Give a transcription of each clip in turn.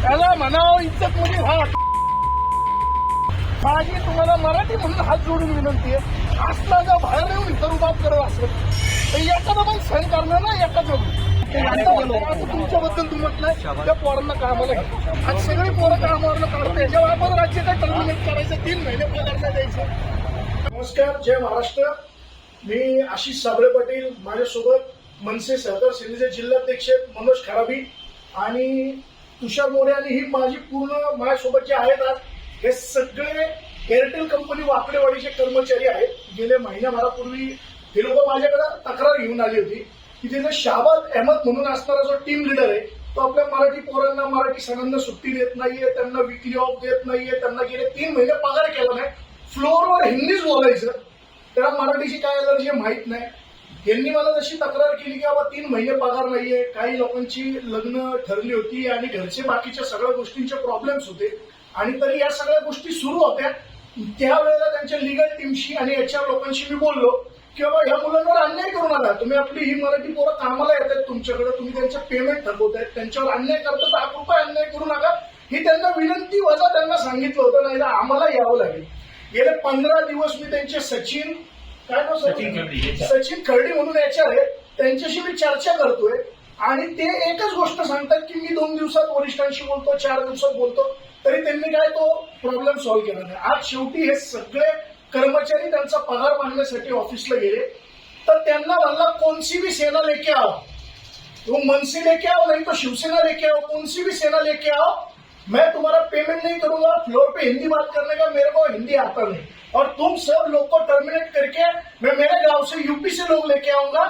त्याला म्हणावं इज्जत मध्ये राहा माझी तुम्हाला मराठी म्हणून हात जोडून विनंती आहे. असला जर बाहेर येऊन इतर बाब करत असेल तर एखादा पण सहन करणार ना एका जोडून आता तुमच्याबद्दल तू म्हटलंय त्या पोरांना कामाला आज सगळे पोरं कामावर काढते जेव्हा आपण राज्य काय टर्मिनेट करायचं तीन महिने पगार नाही द्यायचं. नमस्कार जय महाराष्ट्र. मी आशिष साबळे पाटील माझ्यासोबत मनसे सहकार सेनेचे जिल्हाध्यक्ष मनोज खराबी आणि तुषार मोरे आणि ही माझी पूर्ण माझ्यासोबत जे आहेत आज हे सगळे एअरटेल कंपनी वाकडेवाडीचे कर्मचारी आहेत. गेल्या महिन्याभरापूर्वी हे लोक माझ्याकडे तक्रार घेऊन आली होती की तिथे शाबाद अहमद म्हणून असणारा जो टीम लिडर आहे तो आपल्या मराठी पोरांना मराठी सणांना सुट्टी देत नाहीये त्यांना विकली ऑफ देत नाहीये त्यांना गेले तीन महिने पगार केला नाही. फ्लोअरवर हिंदीच बोलायचं. त्याला मराठीशी काय अलर्जी आहे माहीत नाही. यांनी मला जशी तक्रार केली की बाबा तीन महिने पगार नाहीये काही लोकांची लग्न ठरली होती आणि घरचे बाकीच्या सगळ्या गोष्टींचे प्रॉब्लेम्स होते. आणि तरी या सगळ्या गोष्टी सुरू होत्या. त्यावेळेला त्यांच्या लिगल टीमशी आणि याच्या लोकांशी मी बोललो की बाबा या मुलांवर अन्याय करू नका. तुम्ही आपली ही मराठी पोरं कामाला येत आहेत तुमच्याकडे तुम्ही त्यांचे पेमेंट थकवतायत त्यांच्यावर अन्याय करता तर कृपया रुपये अन्याय करू नका. ही त्यांना विनंती वजा त्यांना सांगितलं होतं नाही तर आम्हाला यावं लागेल. गेले पंधरा दिवस मी त्यांचे सचिन काय नाव सचिन? सचिन खर्डी म्हणून याच्या आहे. त्यांच्याशी मी चर्चा करतोय. आणि ते एकच गोष्ट सांगतात की मी दोन दिवसात वरिष्ठांशी बोलतो चार दिवसात बोलतो. तरी त्यांनी काय तो प्रॉब्लेम सॉल्व्ह केला नाही. आज शेवटी हे सगळे कर्मचारी त्यांचा पगार मागण्यासाठी ऑफिसला गेले. तर त्यांना म्हणला कोणसी भी सेना लेके आओ. वो मनसे लेके आओ नहीं तो शिवसेना लेके आओ. कौन सी भी सेना लेके आओ मैं तुम्हारा पेमेंट नहीं करूंगा। फ्लोर पे हिंदी बात करने का मेरे को हिंदी आता नहीं। और तुम सब लोग को टर्मिनेट करके मैं मेरे गांव से यूपी से लोग लेके आऊंगा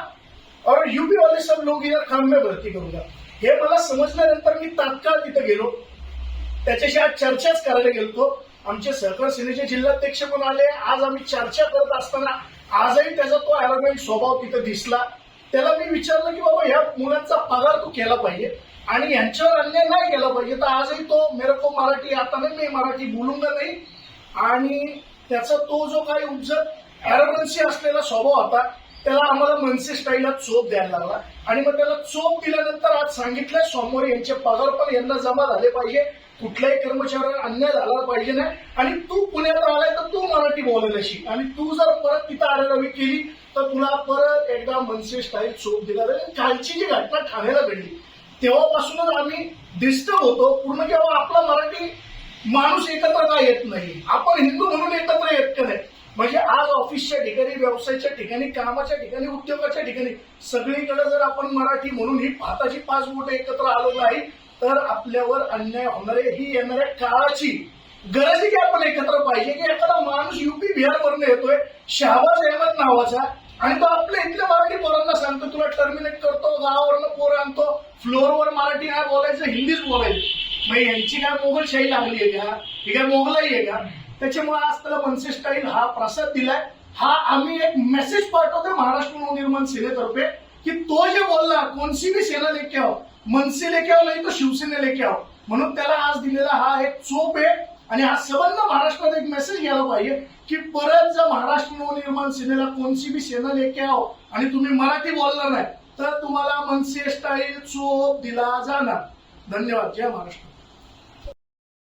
और यूपी वाले सब लोग इधर काम में भरती करूंगा। हे मला समजल्यानंतर मी तात्काळ तिथे गेलो। त्याच्याशी आज चर्चाच करायला गेलो आमचे सहकार सेनेचे जिल्हाध्यक्ष पण आले. आज आम्ही चर्चा करत असताना आजही त्याचा तो अॅरोगेंट स्वभाव तिथे दिसला. त्याला मी विचारलं की बाबा ह्या मुलांचा पगार तू केला पाहिजे. आणि यांच्यावर अन्याय नाही केला पाहिजे. तर आजही तो मेरे को मराठी आता नाही मी मराठी बोलूंगा नाही. आणि त्याचा तो जो काही उपजत अॅरोगन्सी असलेला स्वभाव होता त्याला आम्हाला मनसे स्टाईलला चोप द्यायला लागला. आणि मग त्याला चोप दिल्यानंतर आज सांगितलंय सोमवारी यांचे पगार पण यांना जमा झाले पाहिजे. कुठल्याही कर्मचाऱ्यावर अन्याय झाला पाहिजे नाही. आणि तू पुण्यात आलाय तर तू मराठी बोलायला शिक आणि तू जर परत तिथं आरेरावी केली तर तुला परत एकदा मनसे स्टाईल चोप दिला जाईल. कालची जी घटना ठाण्याला घडली तेव्हापासूनच आम्ही डिस्टर्ब होतो. पूर्ण जेव्हा आपला मराठी माणूस एकत्र का येत नाही? आपण हिंदू म्हणून एकत्र येत का नाही. म्हणजे आज ऑफिसच्या ठिकाणी व्यवसायाच्या ठिकाणी कामाच्या ठिकाणी उद्योगाच्या ठिकाणी सगळीकडे जर आपण मराठी म्हणून ही भाताची पाच बोट एकत्र आलो नाही तर आपल्यावर अन्याय होणार आहे ही येणाऱ्या काळाची गरज आहे की आपण एकत्र पाहिजे की एखादा माणूस युपी बिहारवरनं येतोय शहाबाज अहमद नावाचा आणि तो आपल्या इथल्या मराठी पोरांना सांगतो तुला टर्मिनेट करतो गावावरनं पोर आणतो फ्लोअरवर मराठी नाही बोलायचं हिंदीच बोलायची. मग यांची काय मोगलशाही लागली आहे का? ही काय मोगलाई आहे का? त्याच्यामुळे आज त्याला मनसे हा प्रसाद दिलाय. हा आम्ही एक मेसेज पाठवतो महाराष्ट्र नवनिर्माण सेनेतर्फे की तो जे बोलला कोणसी बी सेना लेके आओ मनसे लेके आओ नाही तो शिवसेने लेके आओ म्हणून त्याला आज दिलेला हा एक चोप आहे. आणि हा संबंध महाराष्ट्रात एक मेसेज गेला पाहिजे की परत जर महाराष्ट्र नवनिर्माण सेनेला कोणची बी सेना लेके आहो आणि तुम्ही मराठी बोलणार नाही तर तुम्हाला मनसे स्टाईल चोप दिला जाणार. धन्यवाद. जय महाराष्ट्र.